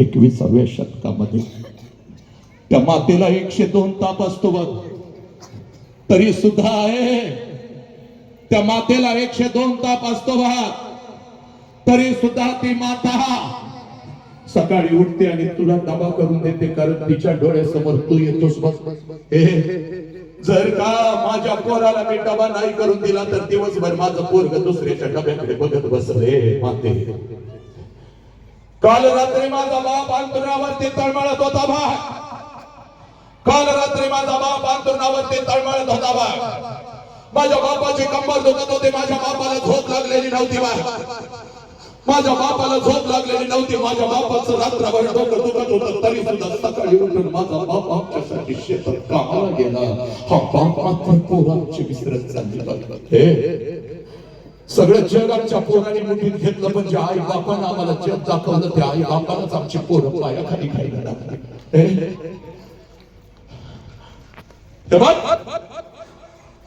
एकविसाव्या शतकामध्ये. त्या मातेला एकशे दोन ताप असतो बघ. तरी सुद्धा आहे. त्या मातेला एकशे दोन ताप असतो बघ. तरी सुद्धा ती माता सकाळी उठते आणि तुला दबा करून देते कारण तिच्या डोळ्यासमोर तू येतोस बस हे जर का माझ्या पोराला मी डबा नाही करून दिला तर दिवसभर माझं पोरग दुसऱ्याच्या डब्याकडे बघत बस रे माते. काल रात्री माझा बाप अंतरावरती तळमळत होता भाग काल रात्री माझा बाप अंतरावरती तळमळत होता भाग माझ्या बापाची कंबर दुखत होते माझ्या बापाला झोप लागलेली नव्हती भाग माझ्या बापाला झोप लागलेली नव्हती माझ्या बापाचं रात्रभर डोकं दुखत होतं तरी सुद्धा सकाळी उठून माझा बाप आमच्यासाठी शेतात कामाला गेला. हा बाप मात्र पोरांची विसरत चालली हे सगळं जग आमच्या पोराने मुठीत घेतलं पण ज्या आई बापानं आम्हाला जग दाखवलं त्या आई बापानंच आमची पोरं पायाखाली खायला लागली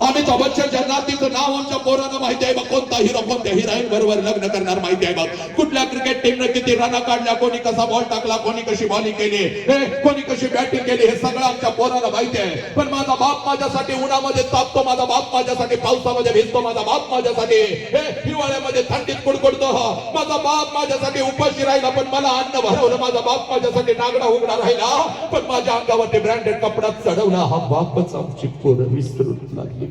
अमिताभ बच्चनच्या नातीचं नाव आमच्या पोरांना माहिती आहे बघ कोणता हिरो कोणत्या हिराईन बरोबर लग्न करणार माहिती आहे बघ. कुठल्या क्रिकेट टीमने किती रना काढल्या कोणी कसा बॉल टाकला कोणी कशी बॉलिंग केली हे कोणी कशी बॅटिंग केली हे सगळं आमच्या पोरांना माहिती आहे. पण माझा बाप माझ्यासाठी उन्हामध्ये तापतो माझा बाप माझ्यासाठी पावसामध्ये भिजतो माझा बाप माझ्यासाठी हे हिवाळ्यामध्ये थंडीत कुडकुडतो. माझा बाप माझ्यासाठी उपाशी राहिला पण मला अन्न भरवलं. माझा बाप माझ्यासाठी नागडा उघडा राहिला पण माझ्या अंगावरती ब्रँडेड कपडा चढवला. हा बापच आमची पोरं विसरून लागली.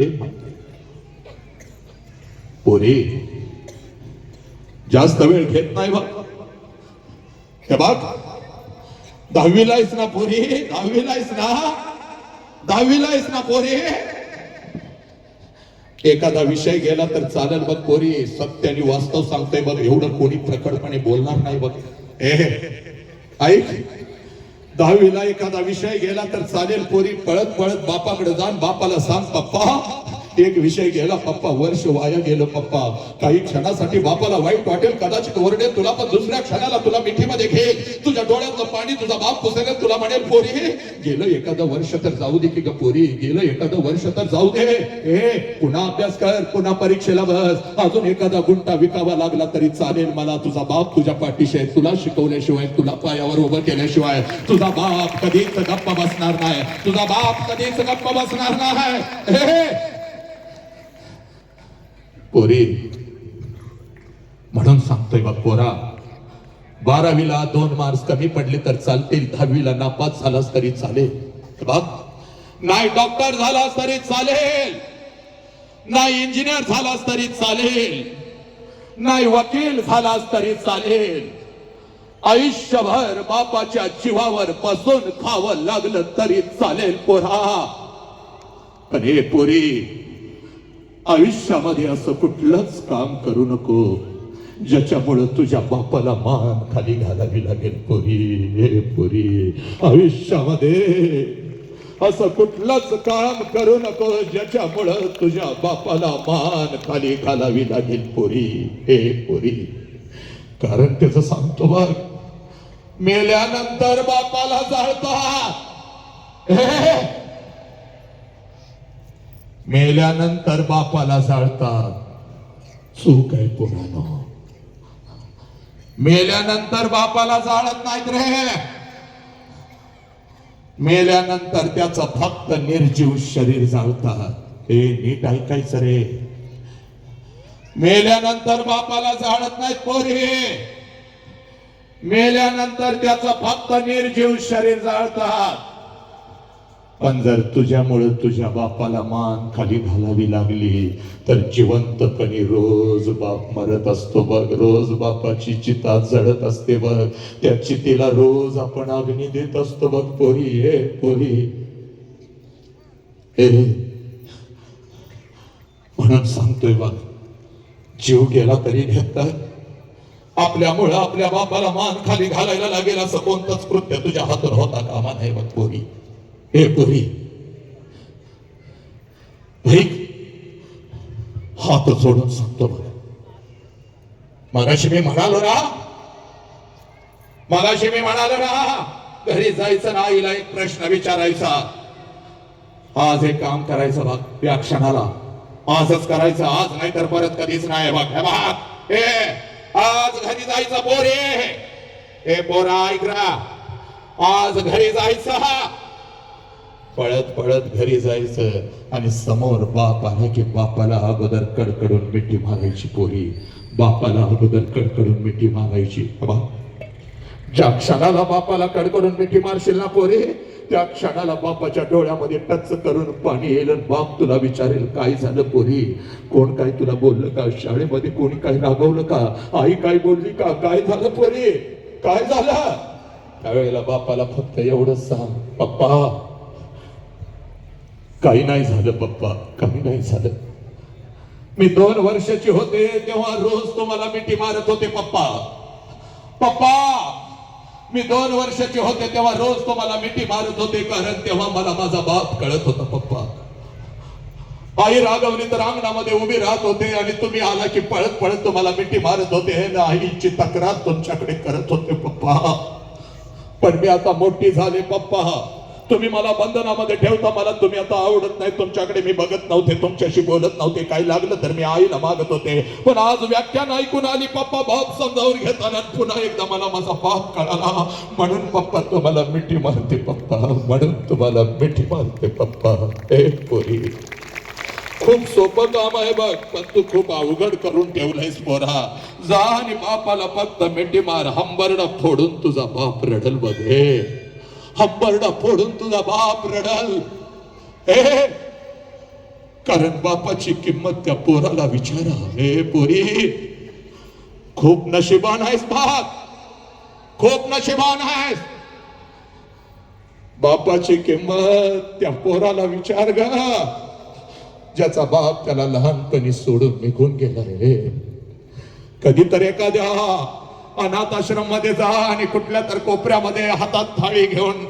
हे पोरे पोरी जास्त वेळ घेत नाही बा. हे बाग दहावीला आहेस ना पोरी दहावीला आहेस ना दहावीला आहेस ना पोरी. एखादा विषय गेला तर चालेल बघ पोरी सत्य आणि वास्तव सांगतोय बघ एवढं कोणी प्रकटपणे बोलणार नाही बघ. ऐक. दहावीला एखादा विषय गेला तर चालेल पोरी पळत पळत बापाकडे जाण बापाला सांग पप्पा एक विषय गेला पप्पा वर्ष वाया गेलं पप्पा. काही क्षणासाठी बापाला वाईट वाटेल कदाचित ओरडेल तुला पण दुसऱ्या क्षणाला तुला मिठीमध्ये घेईल. तुझ्या डोळ्यातलं पाणी तुझा बाप पुसेल तुला म्हणेल पोरी गेलं एखादं वर्ष तर जाऊ दे की ग पोरी गेलं एखादं वर्ष तर जाऊ दे. ए पुन्हा अभ्यास कर पुन्हा परीक्षेला बस. अजून एखादा गुंटा विकावा लागला तरी चालेल मला. तुझा बाप तुझ्या पाठीशी आहे. तुला शिकवल्याशिवाय तुला पायावर उभं केल्याशिवाय तुझा बाप कधीच गप्पा बसणार नाही. तुझा बाप कधीच गप्पा बसणार नाही. पोरी. म्हणून सांगतोय बघ पोरा बारावीला दोन मार्क्स कमी पडले तर चालतील दहावीला नापास झालास तरी चालेल. बघ नाही डॉक्टर झालास तरी चालेल. नाही इंजिनियर झालास तरी चालेल. नाही वकील झालास तरी चालेल. आयुष्यभर बापाच्या जीवावर बसून खावं लागलं तरी चालेल पोरा. अरे पोरी आयुष्यामध्ये असं कुठलंच काम करू नको. ज्याच्यामुळं तुझ्या बापाला मान खाली घालावी लागेल. पोरी हे पोरी आयुष्यामध्ये असं कुठलंच काम करू नको. ज्याच्यामुळं तुझ्या बापाला मान खाली घालावी लागेल. पोरी हे पोरी. कारण त्याचं सांगतो बघ मेल्यानंतर बापाला जाळतात मेल्यानंतर बापाला जाळतात. चूक आहे पुराण मेल्यानंतर बापाला जाळत नाहीत रे. मेल्यानंतर त्याच फक्त निर्जीव शरीर जाळतात. हे नीट ऐकायचं रे. मेल्यानंतर बापाला जाळत नाहीत पोरी. मेल्यानंतर त्याचं फक्त निर्जीव शरीर जाळतात. पण जर तुझ्यामुळे तुझ्या बापाला मान खाली घालावी लागली तर जिवंतपणी रोज बाप मरत असतो बघ. रोज बापाची चिता जळत असते बघ. त्या चितेला रोज आपण अग्नी देत असतो बघ. पोरी हे पोरी. हे म्हणून सांगतोय बघ जीव गेला तरी घेतात. आपल्यामुळं आपल्या बापाला मान खाली घालायला लागेल असं कोणतंच कृत्य तुझ्या हातून होता कामा नाही बघ पोरी. हे पुरी. भैक हात जोडून सांगतो बघ मगाशी मी म्हणालो ना मगाशी मी म्हणालो ना घरी जायचं ना आईला एक प्रश्न विचारायचा. आज एक काम करायचं बघ या क्षणाला. आजच करायचं आज नाही तर परत कधीच नाही बघ. हे बघ हे आज घरी जायचं पोरे. ए बोरा ऐकरा आज घरी जायचं. पळत पळत घरी जायचं आणि समोर बाप आला की बापाला अगोदर कडकडून मिठी मागायची पोरी. बापाला अगोदर कडकडून मिठी मागायची. बाबा ज्या क्षणाला बापाला कडकडून मिठी मारशील ना पोरी त्या क्षणाला बापाच्या डोळ्यामध्ये टच करून पाणी येईल बाप तुला विचारेल काय झालं पोरी? कोण काय तुला बोललं का? शाळेमध्ये कोणी काय रागवलं का? आई काय बोलली का? काय झालं पोरी? काय झालं? त्यावेळेला बापाला फक्त एवढंच सांग पप्पा काही नाही झालं पप्पा काही नाही झालं. मी दोन वर्षाची होते तेव्हा रोज तुम्हाला मिठी मारत होते पप्पा. पप्पा मी दोन वर्षाचे होते तेव्हा रोज तुम्हाला मिठी मारत होते कारण तेव्हा मला माझा बाप कळत होता पप्पा. आई रागवली तर अंगणामध्ये उभी राहत होते आणि तुम्ही आला की पळत पळत तुम्हाला मिठी मारत होते ना आईची तक्रार तुमच्याकडे करत होते पप्पा. पण मी आता मोठी झाले पप्पा. तुम्ही मला बंधनामध्ये ठेवता मला तुम्ही आता आवडत नाही तुमच्याकडे मी बघत नव्हते तुमच्याशी बोलत नव्हते. काही लागलं तर मी आईला मागत होते. पण आज व्याख्यान ऐकून आली पप्पा बाप समजावून घेताना पुन्हा एकदा मला माझा बाप कळाला. म्हणून पप्पा तुम्हाला मिठी मारते पप्पा. म्हणून तुम्हाला मिठी मारते पप्पा. हे पोरी. खूप सोपं काम आहे बघ पण तू खूप अवघड करून ठेवलंयस पोरा. जा आणि बापाला फक्त मिठी मार हंबरडा फोडून तुझा बाप रडल बघ हे हंबरडा फोडून तुझा बाप रडल. हे कारण बापाची किंमत त्या पोराला विचारा. हे पोरी खूप नशिबान आहेस बाप. खूप नशिबान आहेस. बापाची किंमत त्या पोराला विचार ग. ज्याचा बाप त्याला लहानपणी सोडून निघून गेला रे कधीतरी एखाद्या अनाथ आश्रममध्ये जा आणि कुठल्या तर कोपऱ्यामध्ये हातात थाळी घेऊन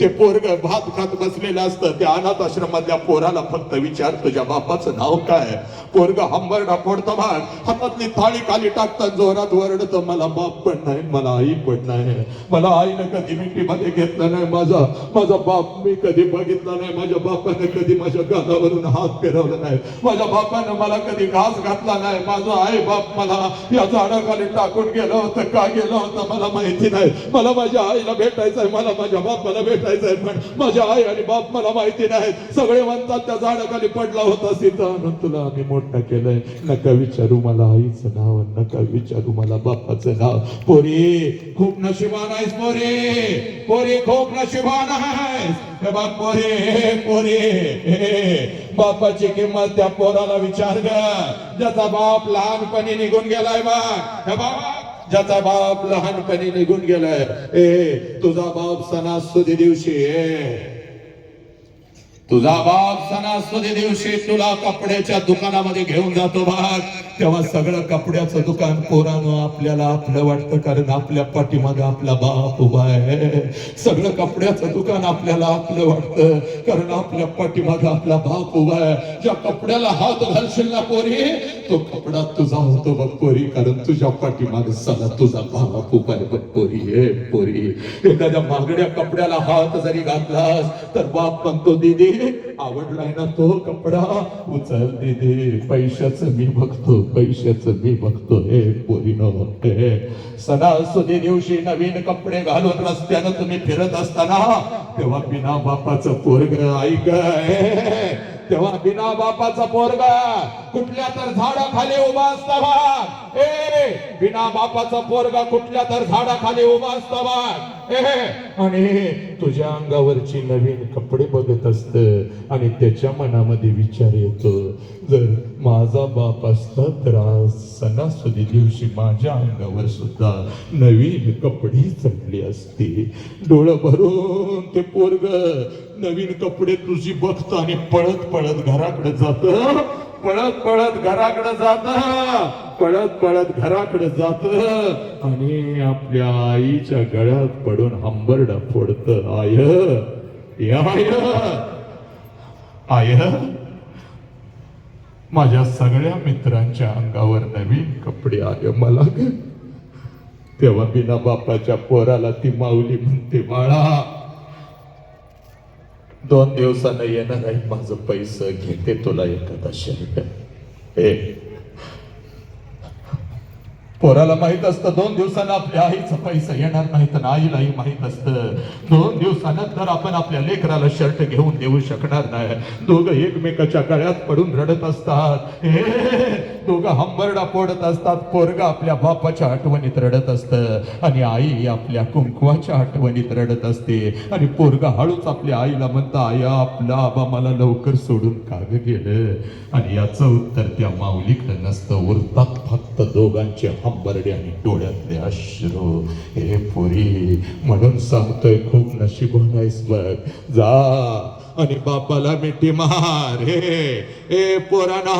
ते पोरग भात खात बसलेलं असतं. त्या अनाथ आश्रमातल्या पोराला फक्त विचार तुझ्या बापाचं नाव काय पोरग हंबरडा फोडतो भाग हातातली थाळी खाली टाकतात जोरात वरडतं मला बाप पण नाही मला आई पण नाही. मला आईनं कधी मिठीमध्ये घेतलं नाही माझा. माझा बाप मी कधी बघितला नाही. माझ्या बापानं कधी माझ्या गालावरून हात फिरवला नाही. माझ्या बापानं मला कधी घास घातला नाही. माझा आई बाप मला या झाडाखाली टाकून गेलं होतं. का गेलं होतं मला माहिती नाही. मला माझ्या आईला भेटायचंय. मला माझ्या बापाला भेटायचं भेटायचंय पण माझ्या आई आणि बाप मला माहिती नाही सगळे म्हणतात त्या झाडाखाली पडला होता सीता. म्हणून तुला आम्ही मोठं केलंय. नका विचारू मला आईचं नाव नका विचारू मला बापाचं नाव. पोरी खूप नशिबान आहेस पोरी. पोरी खूप नशिबान आहेस. हे पोरे पोरे. हे. बापाची किंमत त्या पोराला विचार ज्याचा बाप लहानपणी निघून गेलाय बाबा हे ज्याचा बाप लहानपणी निघून गेलाय. ए तुझा बाप सणासुदी दिवशी ए. तुझा बाप सणासुदी दिवशी तुला कपड्याच्या दुकानामध्ये घेऊन जातो बाग तेव्हा सगळं कपड्याचं दुकान पोरानं आपल्याला आपलं वाटतं कारण आपल्या पाठीमागे आपला बाप उभा आहे. सगळं कपड्याचं दुकान आपल्याला आपलं वाटतं कारण आपल्या पाठीमागे आपला बाप उभा आहे. ज्या कपड्याला हात घालशील ना पोरी तो कपडा तुझा होतो बघ पोरी कारण तुझ्या पाठीमागे सदा तुझा बाप उभा आहे बघ पोरी हे पोरी. एखाद्या मागड्या कपड्याला हात जरी घातलास तर बाप म्हणतो दिदी आवडलाय ना तो कपडा? उचल दे पैशाच मी बघतो पैशाच मी बघतो हे पोरीनो हे सणासुदी दिवशी नवीन कपडे घालून रस्त्यानं तुम्ही फिरत असताना तेव्हा बिना बापाचं पोरग ऐक तेव्हा बिना बापाचा पोरगा कुठल्या तर झाडाखाली उभा असतावा. ए बिना बापाचा पोरगा कुठल्या तर झाडाखाली उभा असतावा. ए आणि तुझ्या अंगावरची नवीन कपडे बघत असत आणि त्याच्या मनामध्ये विचार येतो. जर माझा बाप असता तर आज सणासुदी दिवशी माझ्या अंगावर सुद्धा नवीन कपडे चढली असती डोळं भरून ते पोरग नवीन कपडे तुझी बघत आणि पळत पळत घराकडे जात पळत पळत घराकडे जात पळत पळत घराकडे जात आणि आपल्या आईच्या गळ्यात पडून हंबरडा फोडत आय आय आय माझ्या सगळ्या मित्रांच्या अंगावर नवीन कपडे आले मला. तेव्हा बिना बापाच्या पोराला ती माऊली म्हणते बाळा दोन दिवसानं येणार आहे माझं पैसे घेते तुला एखादा शर्ट. हे पोराला माहीत असतं दोन दिवसानं आपल्या आईचा पैसा येणार नाही तर आईलाही माहीत असतं. दोन दिवसानंतर आपण आपल्या लेकराला शर्ट घेऊन देऊ शकणार नाही. दोघं एकमेकाच्या गळ्यात पडून रडत असतात. दोघं हंबरडा पोडत असतात. पोरगा आपल्या बापाच्या आठवणीत रडत असतं. आणि आई आपल्या कुंकवाच्या आठवणीत रडत असते. आणि पोरगा हळूच आपल्या आईला म्हणता आया आपला आबा मला लवकर सोडून काग गेलं? आणि याचं उत्तर त्या माऊलीकडे नसतं. उरतात फक्त दोघांचे हंबरडे आणि डोळ्यातले अश्रू. हे पुरी म्हणून सांगतोय खूप नशीब आहेस बघ. जा आणि बापाला मिठी मार. हे ए पोराना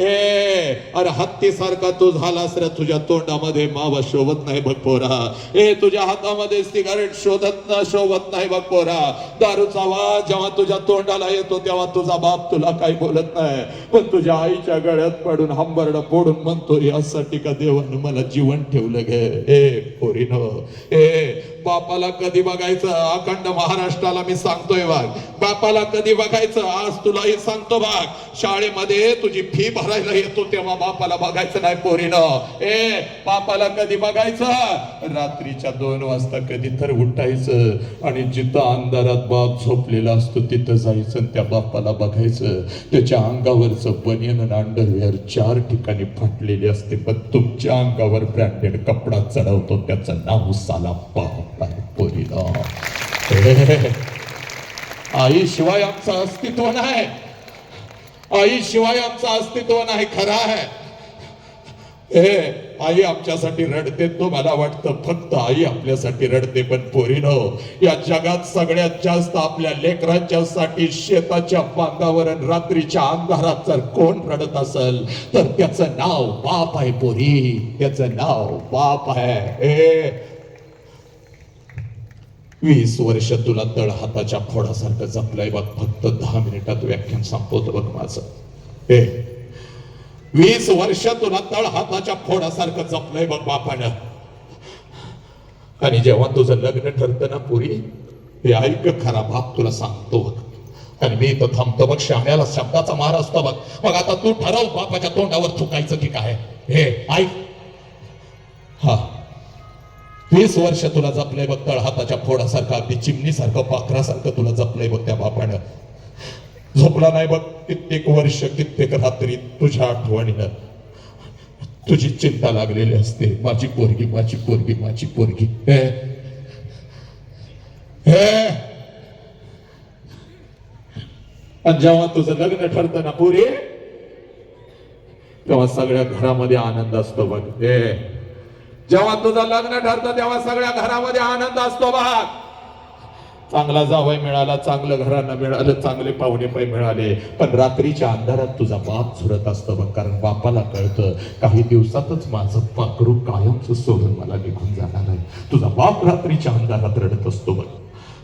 ए अरे हत्ती सारखा तू झालास रे तुझ्या तोंडामध्ये मावा शोभत नाही बघ पोरा. ए तुझ्या हातामध्ये सिगारेट शोधत ना शोभत नाही बघ पोरा. दारूचा आवाज जेव्हा तुझ्या तोंडाला येतो तेव्हा तुझा बाप तुला काही बोलत नाही. पण तुझ्या आईच्या गळ्यात पडून हंबरड फोडून म्हणतो यासाठी का देवानं मला जीवन ठेवलं गे? ए पोरीन ए बापाला कधी बघायचं? अखंड महाराष्ट्राला मी सांगतोय वाघ बापाला कधी बघायचं? आज तुलाही सांगतो बाग शाळेमध्ये तुझी फी भरायला येतो तेव्हा बापाला बघायचं नाही पोरीनं. ए बापाला कधी बघायचं? रात्रीच्या दोन वाजता कधी तर उठायचं आणि जिथं अंधारात बाप झोपलेला असतो तिथं जायचं त्या बापाला बघायचं. त्याच्या अंगावरचं बनियन आणि अंडरवेअर चार ठिकाणी फाटलेले असते. पण तुमच्या अंगावर ब्रँडेड कपडा चढवतो. त्याचं नाव साला बाप आहे पोरीला आईशिवाय आई शिवाय आमचं अस्तित्व नाही. आई शिवाय आमचं अस्तित्व नाही खरं आहे. हे आई आमच्यासाठी रडते तो मला वाटतं फक्त आई आपल्यासाठी रडते पण पोरीनो या जगात सगळ्यात जास्त आपल्या लेकरांच्या साठी शेताच्या बांधावर रात्रीच्या अंधारात जर कोण रडत असेल तर त्याचं नाव बाप आहे पोरी. त्याचं नाव बाप आहे. हे वीस वर्ष तुला तळ हाताच्या फोडासारखं जपलंय बघ. फक्त दहा मिनिटात व्याख्यान संपवतो बघ माझं. हे वीस वर्ष तुला तळ हाताच्या फोडासारखं जपलंय बघ बापानं. आणि जेव्हा तुझं लग्न ठरतं ना पुरी हे ऐक खरा बाप तुला सांगतो बघ. आणि मी इथं थांबतो बघ शाम्याला शब्दाचा मार असतो बघ. मग आता तू ठरव बापाच्या तोंडावर थुकायचं की काय. हे ऐक. हा. वीस वर्ष तुला जपलंय बघ तळ हाताच्या फोडासारखं अगदी चिमणीसारखं पाखरासारखं तुला जपलंय बघ त्या बापानं. झोपला नाही बघ कित्येक वर्ष कित्येक रात्री तुझ्या आठवणीनं. तुझी चिंता लागलेली असते. माझी पोरगी माझी पोरगी माझी पोरगी. आणि जेव्हा तुझं लग्न ठरतं ना पुरी तेव्हा सगळ्या घरामध्ये आनंद असतो बघ. हे? जेव्हा तुझं लग्न ठरतं तेव्हा सगळ्या घरामध्ये आनंद असतो बघ. चांगला जावय मिळाला चांगलं घरानं मिळालं चांगले पाहुणे पाय मिळाले. पण रात्रीच्या अंधारात तुझा बाप झुरत असतो बघ कारण बापाला कळतं काही दिवसातच माझं पाकरू कायमच सोडून मला निघून जाणार आहे. तुझा बाप रात्रीच्या अंधारात रडत असतो बघ.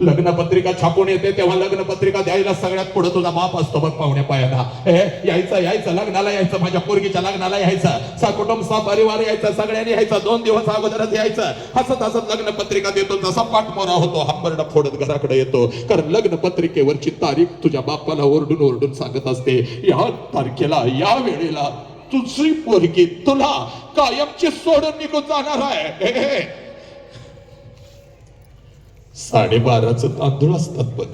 लग्नपत्रिका छापून येते तेव्हा लग्नपत्रिका द्यायला सगळ्यात पुढे तुझा बाप असतो बघ पाहुण्या पायाला. हे यायचं यायचं लग्नाला यायचं माझ्या पोरगीच्या लग्नाला यायचं. सा कुटुंब सा परिवार यायचा सगळ्यांनी यायचं दोन दिवस अगोदरच यायचं. हसत हसत लग्नपत्रिका देतो जसा पाठमोरा होतो हंबरडा फोडत घराकडे येतो. कारण लग्नपत्रिकेवरची तारीख तुझ्या बापाला ओरडून ओरडून सांगत असते. या तारखेला या वेळेला तुझी पोरगी तुला कायमची सोडून निघून जाणार आहे. हे. साडेबाराच तांदूळ असतात बघ.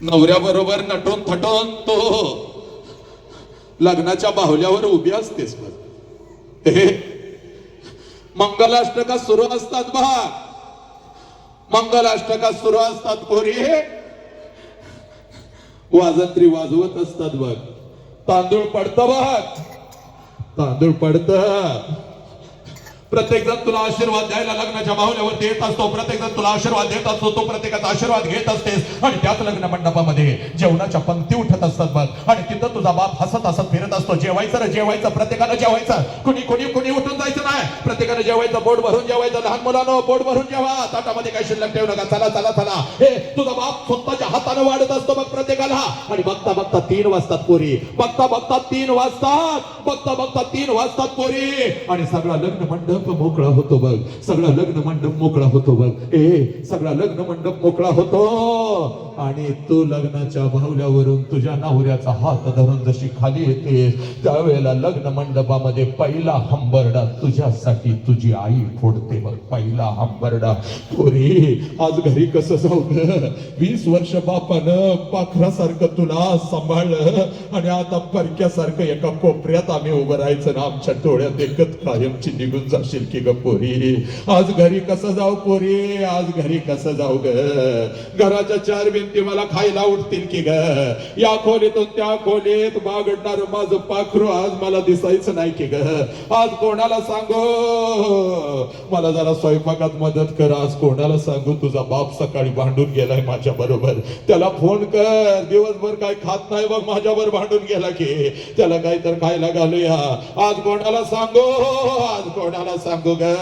नवऱ्याबरोबर नटून थटून तो लग्नाच्या बाहुल्यावर उभी असतेस बघ. हे मंगलाष्टका सुरू असतात बघ. मंगलाष्टका सुरू असतात पोरी. वाजंत्री वाजवत असतात बघ. तांदूळ पडतं बघ. तांदूळ पडत. प्रत्येक जण तुला आशीर्वाद द्यायला लग्नाच्या बाहुल्यावरती येत असतो. प्रत्येक जण तुला आशीर्वाद देत असतो. तो प्रत्येकाचा आशीर्वाद घेत असतेस. आणि त्याच लग्न मंडपामध्ये जेवणाच्या पंक्ती उठत असतात बघ. आणि तिथं तुझा बाप हसत हसत फिरत असतो. जेवायचं रे जेवायचं. प्रत्येकानं जेवायचं. कुणी कुणी कुणी उठून जायचं नाही. प्रत्येकानं जेवायचं. बोट भरून जेवायचं. लहान मुलानं बोट भरून जेवा. ताटामध्ये काही शिल्लक ठेवू नका. चला चला चला. हे तुझा बाप स्वतःच्या हाताने वाढत असतो मग प्रत्येकाला. आणि बघता बघता तीन वाजतात पोरी. बघता बघता तीन वाजतात. बघता बघता तीन वाजतात पोरी. आणि सगळा लग्न मंडप मंडप मोकळा होतो बघ. सगळा लग्न मंडप मोकळा होतो बघ. ए सगळा लग्न मंडप मोकळा होतो. आणि तू लग्नाच्या बाहुल्यावरून तुझ्या नवऱ्याचा हात धरून जशी खाली येते त्यावेळेला लग्न मंडपामध्ये पहिला हंबरडा तुझ्यासाठी तुझी आई फोडते बघ. पहिला हंबरडा. पोरी आज घरी कसं जाऊ वीस वर्ष बापानं पाखरासारखं तुला सांभाळलं आणि आता परक्यासारखं एका कोपऱ्यात आम्ही उभं राहायचं ना आमच्या डोळ्यात एकच कायमची निघून म्हणशील की ग पोरी आज घरी कसं जाऊ पोरी? आज घरी कसं जाऊ ग? घराच्या चार भिंती मला खायला उठतील की ग? या खोलीतून त्या खोलीत बागडणार माझं पाखरू आज मला दिसायचं नाही की ग? आज कोणाला सांगू? मला जरा स्वयंपाकात मदत कर. आज कोणाला सांगू? तुझा बाप सकाळी भांडून गेलाय माझ्या बरोबर. त्याला फोन कर. दिवसभर काय खात नाही बघ माझ्यावर भांडून गेला की. त्याला काय तर खायला घालूया. आज कोणाला सांगू? आज कोणाला सांगू ग.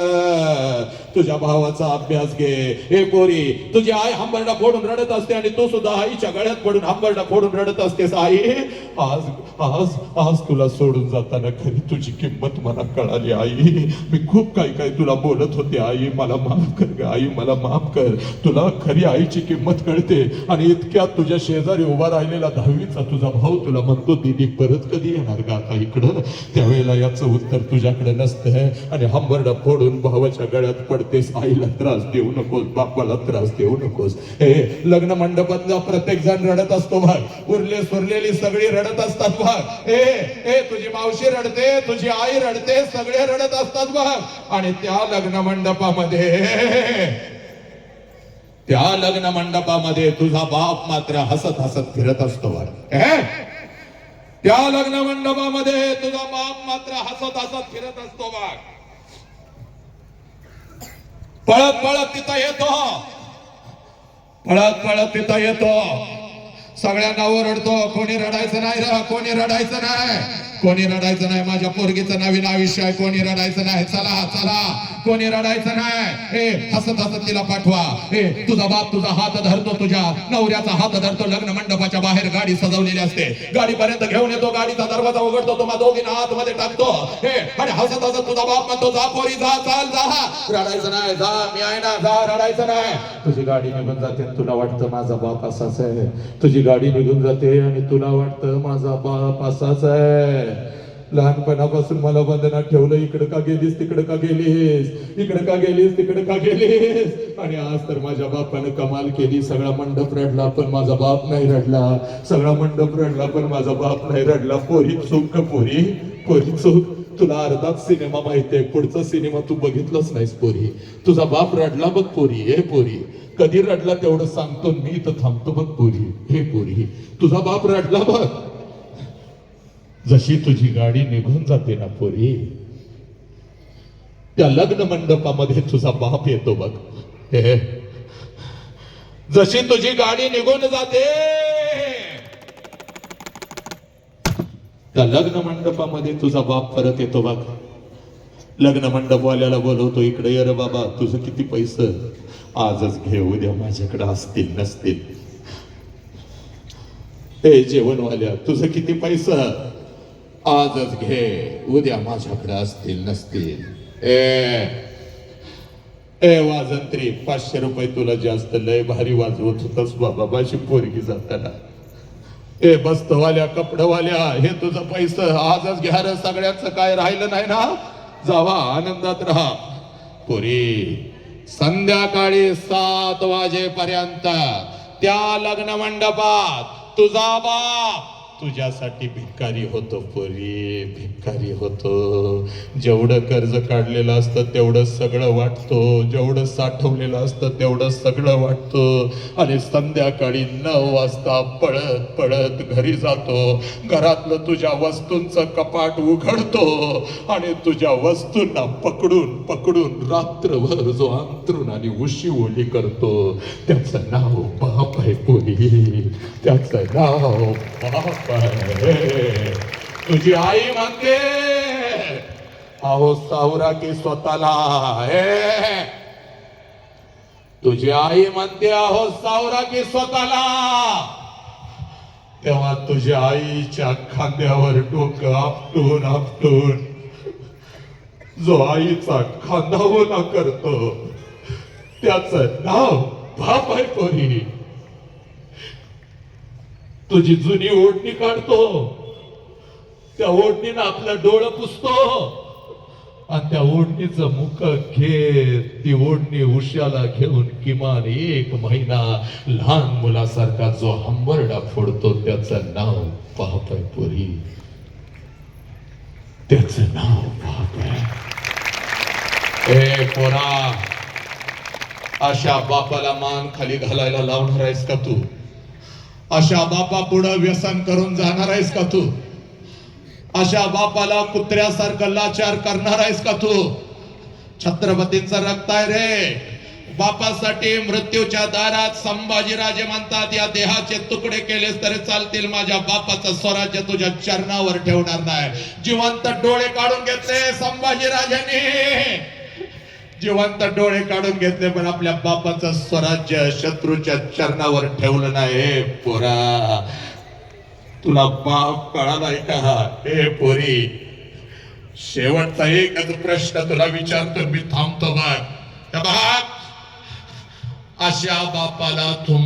तुझ्या भावाचा अभ्यास घे. हे पोरी तुझी आई हंबरडा फोडून रडत असते आणि तू सुद्धा आईच्या गळ्यात पडून हंबरडा फोडून रडत असतेस आई आज आज आज तुला सोडून जाताना खरी तुझी किंमत मला कळाली आई. मी खूप काही काही तुला बोलत होते आई. मला माफ कर ग आई. मला माफ कर. तुला खरी आईची किंमत कळते आणि इतक्यात तुझ्या शेजारी उभा राहिलेला दहावीचा तुझा भाऊ तुला म्हणतो दिदी परत कधी येणार का आता इकडं? त्यावेळेला याचं उत्तर तुझ्याकडे नसतं. आणि हम हंबरडा फोडून भावाच्या गळ्यात पडतेस. आईला त्रास देऊ नकोस बापाला त्रास देऊ नकोस. हे लग्न मंडपातला प्रत्येक जण रडत असतो भाग. उरले सुरलेली सगळी रडत असतात भाग. ए ए तुझी मावशी रडते तुझी आई रडते सगळे रडत असतात भाग. आणि त्या लग्न मंडपामध्ये त्या लग्न मंडपामध्ये तुझा बाप मात्र हसत हसत फिरत असतो भाग. त्या लग्न मंडपामध्ये तुझा बाप मात्र हसत हसत फिरत असतो बाग पळत पळत तिथं येतो. पळत पळत तिथं येतो. सगळ्यांना ओरडतो कोणी रडायचं नाही र कोणी रडायचं नाही. कोणी रडायचं नाही माझ्या पोरगीचं नवीन आयुष्य आहे. कोणी रडायचं नाही चला चला. कोणी रडायचं नाही. ए हसत हसत तिला पाठवा. ए तुझा बाप तुझा हात धरतो तुझ्या नवऱ्याचा हात धरतो लग्न मंडपाच्या बाहेर गाडी सजवलेली असते. गाडीपर्यंत घेऊन येतो गाडीचा दरवाजा उघडतो तुम्हा दोघींना आतमध्ये टाकतो. हे आणि हसत हसत तुझा बाप म्हणतो जा पोरी जा चाल जा. रडायचं नाही जा मी आहे ना जा रडायचं नाही. तुझी गाडी निघून जाते आणि तुला वाटतं माझा बाप असाच आहे. तुझी गाडी निघून जाते आणि तुला वाटतं माझा बाप असाच आहे. लहानपणापासून मला बंधनात ठेवलं इकडं का गेलीस तिकडं का गेलीस? इकडं का गेलीस तिकडं का गेलीस? आणि आज तर माझ्या बापानं कमाल केली. सगळा मंडप रडला पण माझा बाप नाही रडला. सगळा मंडप रडला पण माझा बाप नाही रडला. पोरी चूक का पोरी. पोरी चूक. तुला अर्धाच सिनेमा माहितीये पुढचा सिनेमा तू बघितलाच नाहीस पोरी. तुझा बाप रडला बघ पोरी. हे पोरी. कधी रडला तेवढं सांगतो मी इथं थांबतो बघ पोरी. हे पोरी. तुझा बाप रडला बघ. जशी तुझी गाडी निघून जाते ना पोरी त्या लग्न मंडपामध्ये तुझा बाप येतो बघ. हे जशी तुझी गाडी निघून जाते त्या लग्न मंडपामध्ये तुझा बाप परत येतो बघ. लग्न मंडपवाल्याला बोलवतो इकडे ये रे बाबा तुझं किती पैसे आजच घे उद्या माझ्याकडे असतील नसतील. ए जेवणवाल्या तुझं किती पैसा आजच घे. उद्या माझ्याकडे असतील नसतील. ए ए वाजंत्री पाचशे रुपये तुला जास्त लय भारी वाजवत होतास बाबा माझी पोरगी जाताना. ए बस्तवाल्या कपडवाल्या हे तुझं पैसे आजच घ्या रे सगळ्याच काय राहिलं नाही ना? जावा आनंदात राहा. पुरी संध्याकाळी सात वाजेपर्यंत त्या लग्न मंडपात तुझा बाप तुझ्यासाठी भिकारी होतो पोरी भिकारी होतो. जेवढं कर्ज काढलेलं असतं तेवढं सगळं वाटतो. जेवढं साठवलेलं असतं तेवढं सगळं वाटतो. आणि संध्याकाळी नऊ वाजता पळत पळत घरी जातो. घरातलं तुझ्या वस्तूंचं कपाट उघडतो. आणि तुझ्या वस्तूंना पकडून पकडून रात्रभर जो अंतरून आणि उशी ओली करतो. त्याचं नाव बाप आहे पोरी. त्याचं नाव बाप तुझी आई म्हणते अहो सावरा की स्वतःला तुझी आई म्हणते अहो सावरा की स्वतःला. तेव्हा तुझ्या आईच्या खांद्यावर डोकं आपटून आपटून जो आईचा खांदा ओला करतो त्याच नाव बाप आहे पोरी तुझी जुनी ओढणी काढतो. त्या ओढणीनं आपलं डोळं पुसतो. आणि त्या ओढणीचं मुख घेत ती ओढणी उश्याला घेऊन किमान एक महिना लहान मुलासारखा जो हंबरडा फोडतो त्याचं नाव बाप पुरी. त्याच त्याचं नाव बाप ए पोरा अशा बापाला मान खाली घालायला लावणार आहेस का तू? अशा बापा पुढं व्यसन करून जाणार आहेस का तू? अशा बापाला कुत्र्यासारखं लाचार करणार आहेस का तू? छत्रपतींचं रक्त आहे रे. बापासाठी मृत्यूच्या दारात संभाजीराजे म्हणतात या देहाचे तुकडे केलेस तरी चालतील. माझ्या बापाचं स्वराज्य तुझ्या चरणावर ठेवणार नाही. जिवंत डोळे काढून घेतले संभाजीराजांनी जिवंत डोळे काढून घेतले पण आपल्या बापाचं स्वराज्य शत्रूच्या चरणावर ठेवलं नाही. हे पोरा तुला बाप कळालाय का? हे पोरी शेवटचा एकच प्रश्न तुला विचारतो मी थांबतो बघ. हे बघ अशा बापाला तू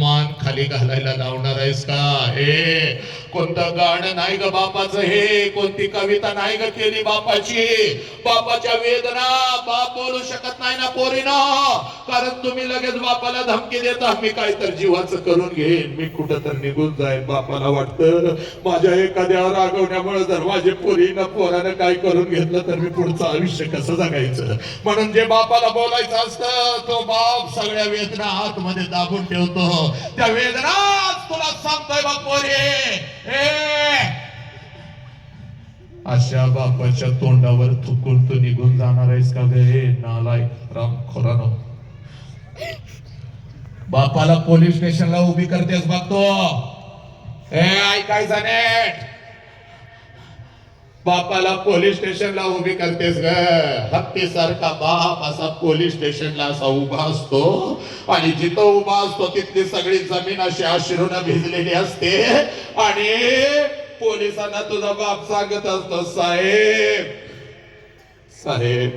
खाली घालायला लावणार आहेस का? हे कोणतं गाणं नाही ग बापाचं हे कोणती कविता नाही ग केली बापाची? बापाच्या वेदना बाप बोलू शकत नाही ना पोरीना. कारण तुम्ही लगेच बापाला धमकी देता मी काय तर जीवाचं करून घेईन. मी कुठं तर निघून जाईन बापाला वाटतं. माझ्या एखाद्या रागवण्यामुळे जर माझे पोरीनं पोरानं काय करून घेतलं तर मी पुढचं आयुष्य कसं जगायचं? म्हणून जे बापाला बोलायचं असतं तो बाप सगळ्या वेदना आतमध्ये दाबून ठेवतो. त्या वेदनाच तुला सांगतोय बघ पोरी. अशा बापाच्या तोंडावर थुकून तू निघून जाणार आहेस का गे? नालाय राम खोरानो. बापाला पोलीस स्टेशनला उभी करतेस बघतो ए ऐकायचं नेट. बापाला पोलीस स्टेशनला उभी करतेस ग. हत्तीसारखा बाप असा पोलीस स्टेशनला असा उभा असतो. आणि जिथं उभा असतो तिथली सगळी जमीन अशी अश्रूनं भिजलेली असते. आणि पोलिसांना तुझा बाप सांगत असतो साहेब साहेब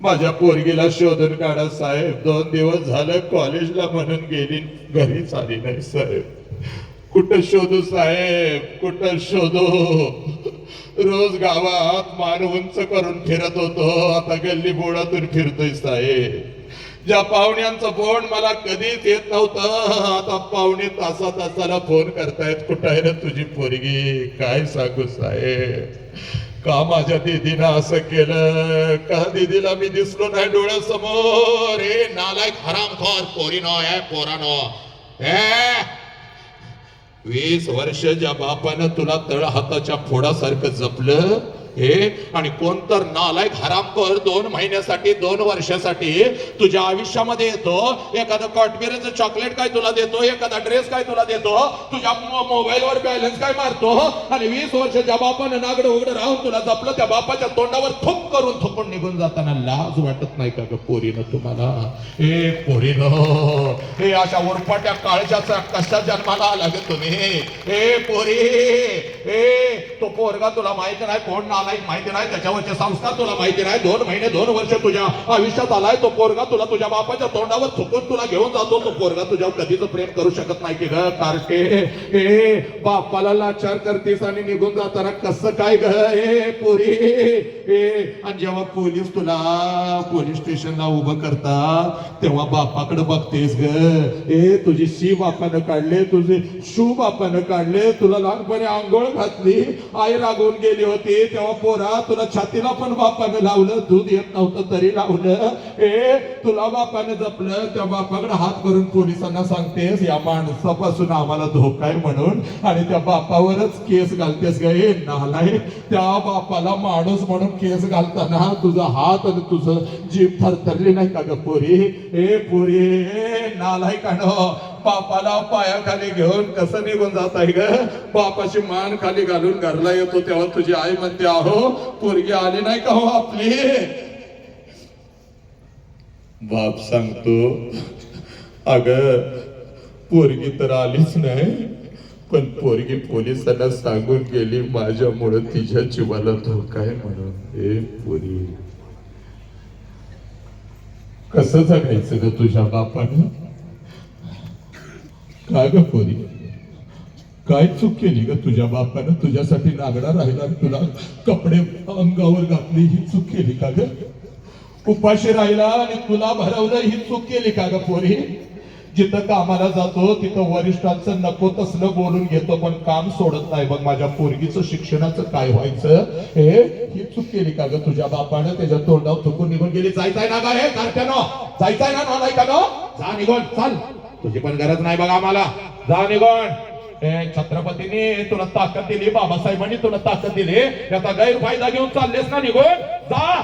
माझ्या पोरगीला शोधून काढा साहेब. दोन दिवस झालं कॉलेजला म्हणून गेली घरी आली नाही साहेब. कुठं शोधू साहेब? कुठं शोधू? रोज गावात मान उंच करून फिरत होतो. आता गल्ली बोळातून फिरतोय साहेब ज्या पाहुण्यांचं फोन मला कधीच येत नव्हतं आता पाहुणे तासा तासाला फोन करतायत कुठं आहे ना तुझी पोरगी? काय सांगू साहेब का माझ्या दिदीनं असं केलं? का दीदीला मी दिसलो नाही डोळ्यासमोर? हे नालायक हरामखोर पोरीनो आहे पोरानो. हे वीस वर्ष ज्या बापानं तुला तळ हाताच्या फोडासारखं जपलं हे आणि कोण तर नालायक हरामखोर दोन महिन्यासाठी दोन वर्षासाठी तुझ्या आयुष्यामध्ये येतो. एखादं कॉटबिरेचं चॉकलेट काय तुला देतो? एखादा ड्रेस काय तुला देतो? तुझ्या मोबाईलवर बॅलन्स काय मारतो? आणि वीस वर्ष ज्या बापानं नागड उघडं राहून तुला जपलं त्या बापाच्या तोंडावर थुक करून थुकून निघून जाताना लाज वाटत नाही का ग पोरीनं तुम्हाला? ए पोरीनं हे अशा उरपाट्या काळजाचा कशा जन्माला आला ग तुम्ही? ए पोरी ए तो पोरगा तुला माहीत नाही कोण नालायक माहिती नाही त्याच्यावरचे संस्कार तुला माहिती नाही. दोन महिने दोन वर्ष तुझ्या आयुष्यात आलाय तो पोरगा तुला तुझ्या बापाच्या तोंडावर चुकून तुला घेऊन जातो. तो पोरगा तुझ्यावर कधीच प्रेम करू शकत नाही की ग कारके ए बापाला लाचार करतेस आणि निघून जाताना कसं काय ग ए पोरी? ए आणि जेव्हा पोलीस तुला पोलीस स्टेशनला उभं करतात तेव्हा बापाकडे बघतेस ग. ए तुझी शी बापानं काढले तुझे शू बापानं काढले तुला लहानपणी आंघोळ घातली आई रागवून गेली होती तेव्हा पोरा तुला छातीला पण बापाने लावलं दूध येत नव्हतं तरी लावलं. ए तुला बापाने जपलं त्या बापाकडे हात करून पोलिसांना सांगतेस या माणसापासून आम्हाला धोका आहे म्हणून. आणि त्या बापावरच केस घालतेस ग. ए नालाय त्या बापाला माणूस म्हणून केस घालताना तुझा हात आणि तुझं जीभ थरथरली नाही का ग पोरी? ए पोरी ए नालाय काढो बापाला पायाखाली घेऊन कसं निघून जात आहे ग? बापाची मान खाली घालून घरला येतो तेव्हा तुझी आई म्हणते अहो पोरगी आली नाही का हो आपली? बाप सांगतो अग पोरगी तर आलीच नाही पण पोरगी पोलिसांना सांगून गेली माझ्यामुळे तिच्या जीवाला धोका आहे म्हणून. हे पोरी कसं जगायचं ग तुझ्या बापानं? काय ग पोरी काय चूक केली ग तुझ्या बापानं? तुझ्यासाठी नागडा राहिला तुला कपडे अंगावर घातली ही चूक केली का ग? उपाशी राहिला आणि तुला भरवलं ही चूक केली का ग पोरी? जिथं कामाला जातो तिथं वरिष्ठांचं नको तसलं बोलून घेतो पण काम सोडत नाही. बघ माझ्या पोरगीचं शिक्षणाचं काय व्हायचं? हे ही चूक केली का ग तुझ्या बापानं? त्याच्या तोंडावर थुकून निघून गेली. जायचंय ना गा हे जायचंय ना नाही का नो? जा निघून चाल. तुझी पण गरज नाही बघा आम्हाला. जा निघण छत्रपतीने तुला ताकद दिली बाबासाहेबांनी तुला ताकद दिली. याचा गैरफायदा घेऊन चाललेस ना निघून. जा.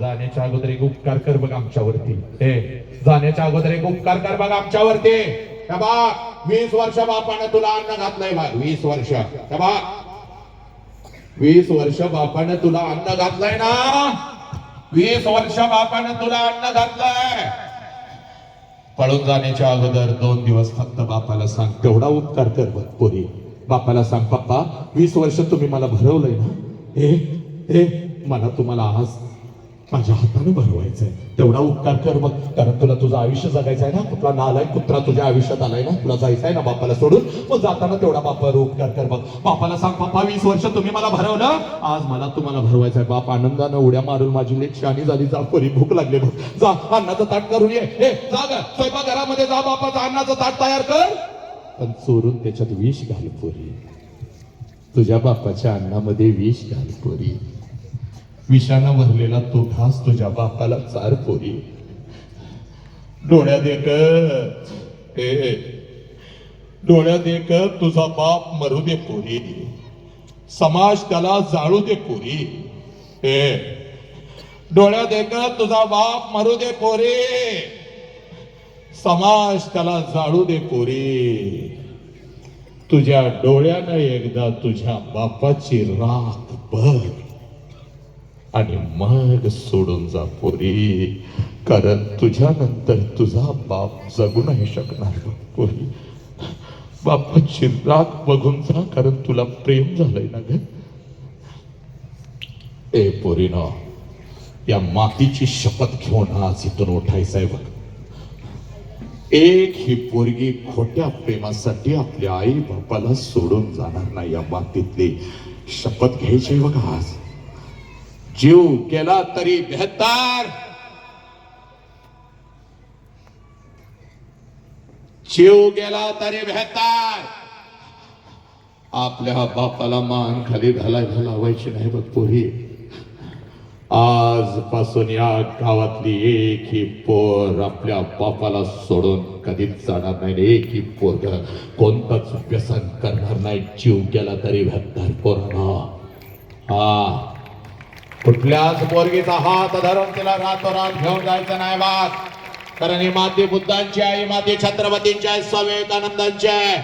जाण्याच्या अगोदर एक उपकार कर बघ आमच्यावरती. हे जाण्याच्या अगोदर एक उपकार कर बघ आमच्यावरती. बा वीस वर्ष बापानं तुला अन्न घातलंय बा वीस वर्ष. बा वीस वर्ष बापानं तुला अन्न घातलंय ना. वीस वर्ष बापानं तुला अन्न घातलंय. पळून जाण्याच्या अगोदर दोन दिवस फक्त बापाला सांग तेवढा उपकार कर बघ पोरी. बापाला सांग पप्पा वीस वर्ष तुम्ही मला भरवलंय ना. हे हे मला तुम्हाला आज माझ्या हाताने भरवायचंय. तेवढा उपकार कर बघ कारण तुला तुझं आयुष्य जगायचं आहे ना. कुठला नालाय कुत्रा तुझ्या आयुष्यात आलाय ना. तुला जायचं आहे ना बापाला सोडून. मग जाताना तेवढा बापावर उपकार कर बघ बापाला सांग बापा वीस वर्ष तुम्ही मला भरवलं. आज मला तुम्हाला भरवायचं आहे बाप आनंदानं उड्या मारून माझी लेख शानी झाली. जा पोरी भूक लागली बघ. जा अन्नाचं ताट करून ये. हे जा ग. स्वयंपाकघरामध्ये जा बापाचं अन्नाचं ताट तयार कर. पण चोरून त्याच्यात विष घाल पोरी. तुझ्या बापाच्या अन्नामध्ये विष घाल पोरी. विषानं भरलेला तो घास तुझ्या बापाला चार पोरी. डोळ्यात एकच हे डोळ्यात एकच तुझा बाप मरू दे पोरी. समाज त्याला जाळू दे पोरी. ए डोळ्यात एकच तुझा बाप मरू दे पोरी. समाज त्याला जाळू दे पोरी. तुझ्या डोळ्यानं एकदा तुझ्या बापाची राख बघ. आणि मग सोडून जा पोरी. कारण तुझ्यानंतर तुझा बाप जगू नाही शकणार पोरी. बापाची राग बघून जा कारण तुला प्रेम झालंय ना ग. ए पोरीनो या मातीची शपथ घेऊन आज इथून उठायचंय बघ. एक ही पोरगी खोट्या प्रेमासाठी आपल्या आई बापाला सोडून जाणार नाही या मातीतली. शपथ घ्यायची बघा आज. जीव गेला तरी बेहतार जीव गेला तरी बेहतार आपल्या बापाला मान खाली घालाय घालावायची नाही बघ पोरी. आजपासून या गावातली एक ही पोर आपल्या बापाला सोडून कधीच जाणार नाही. एक ही पोर कोणताच व्यसन करणार नाही. जीव गेला तरी बेहतर पोरांना. हा. कुठल्याच पोरगीचा हात धरून तिला रातोरात घेऊन जायचं नाही बाग कारण ही माती बुद्धांची आहे ही माती छत्रपतींची आहे स्वामी विवेकानंदांची आहे.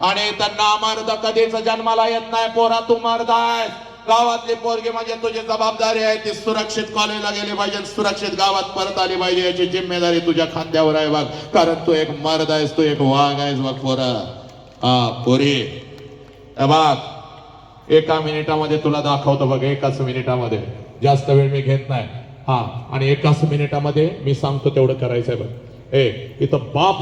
आणि त्यांना मर्द कधीच जन्माला येत नाही पोरा तू मर्द आहे गावातली पोरगी म्हणजे तुझी जबाबदारी आहे ती सुरक्षित कॉलेजला गेली पाहिजे सुरक्षित गावात परत आली पाहिजे याची जिम्मेदारी तुझ्या खांद्यावर आहे बाग कारण तू एक मर्द आहेस तू एक वाघ आहेस बघ पोरा. हा पोरी. बाग एका मिनिटामध्ये तुला दाखवतो बघ एकाच मिनिटामध्ये. जास्त वेळ मी घेत नाही. हा आणि एकाच मिनिटामध्ये मी सांगतो तेवढं करायचंय बघ. ए इथं बाप